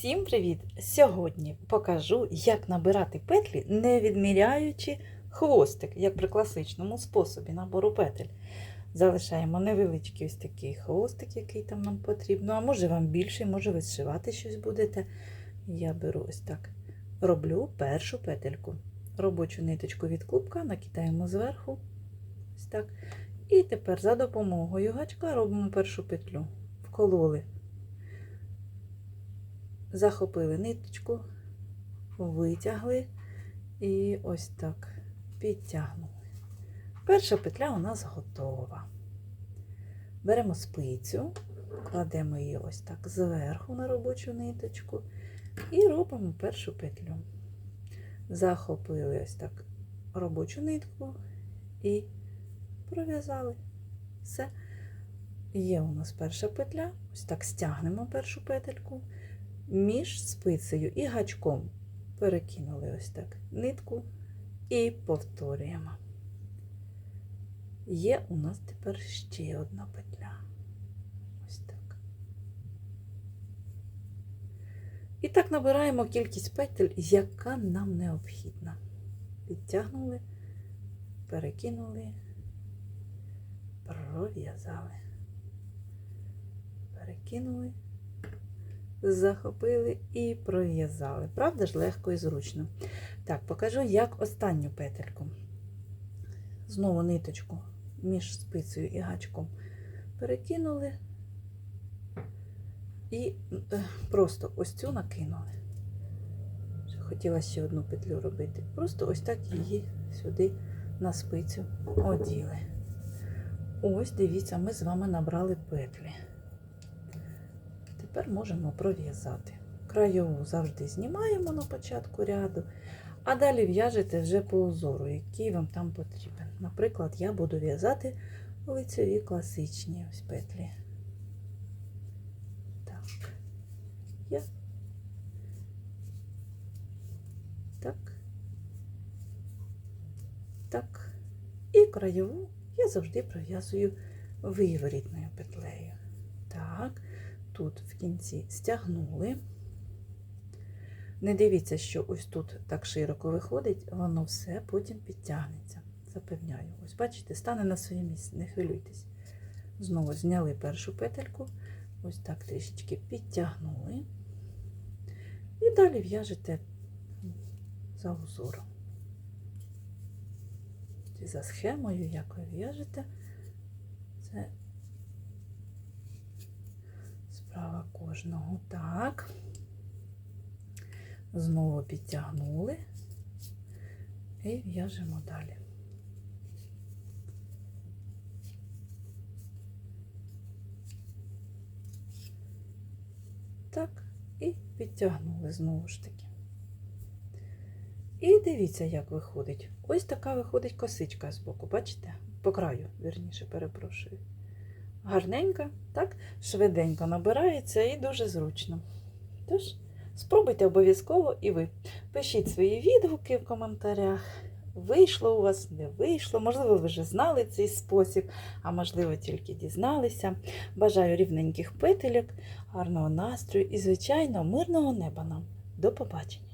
Всім привіт! Сьогодні покажу, як набирати петлі, не відміряючи хвостик, як при класичному способі набору петель. Залишаємо невеличкий ось такий хвостик, який там нам потрібно. А може вам більший, може ви зшивати щось будете. Я беру ось так. Роблю першу петельку. Робочу ниточку від клубка накидаємо зверху. Ось так. І тепер за допомогою гачка робимо першу петлю. Вкололи захопили ниточку, витягли і ось так підтягнули. Перша петля у нас готова. Беремо спицю, кладемо її ось так зверху на робочу ниточку і робимо першу петлю. Захопили ось так робочу нитку і пров'язали. Все. Є у нас перша петля, ось так стягнемо першу петельку між спицею і гачком перекинули ось так нитку і повторюємо. Є у нас тепер ще одна петля. Ось так. І так набираємо кількість петель, яка нам необхідна. Підтягнули, перекинули, пров'язали. Перекинули захопили і пров'язали. Правда ж, легко і зручно. Так, покажу, як останню петельку. Знову ниточку між спицею і гачком перекинули і е, просто ось цю накинули. Хотіла ще одну петлю робити. Просто ось так її сюди на спицю оділи. Ось, дивіться, ми з вами набрали петлі. Тепер можемо пров'язати. Краєву завжди знімаємо на початку ряду, а далі в'яжете вже по узору, який вам там потрібен. Наприклад, я буду в'язати лицеві класичні ось петлі. Так, я. Так. Так. І краєву я завжди пров'язую виворітною петлею. Так тут в кінці стягнули. Не дивіться, що ось тут так широко виходить, воно все потім підтягнеться. Запевняю. Ось, бачите, стане на своє місце, не хвилюйтесь. Знову зняли першу петельку, ось так трішечки підтягнули. І далі в'яжете за узором. За схемою, як ви в'яжете, це кожного. Так. Знову підтягнули і в'яжемо далі. Так, і підтягнули знову ж таки. І дивіться, як виходить. Ось така виходить косичка з боку, бачите? По краю, вірніше, перепрошую гарненько, так, швиденько набирається і дуже зручно. Тож, спробуйте обов'язково і ви. Пишіть свої відгуки в коментарях. Вийшло у вас, не вийшло, можливо, ви вже знали цей спосіб, а можливо, тільки дізналися. Бажаю рівненьких петельок, гарного настрою і, звичайно, мирного неба нам. До побачення!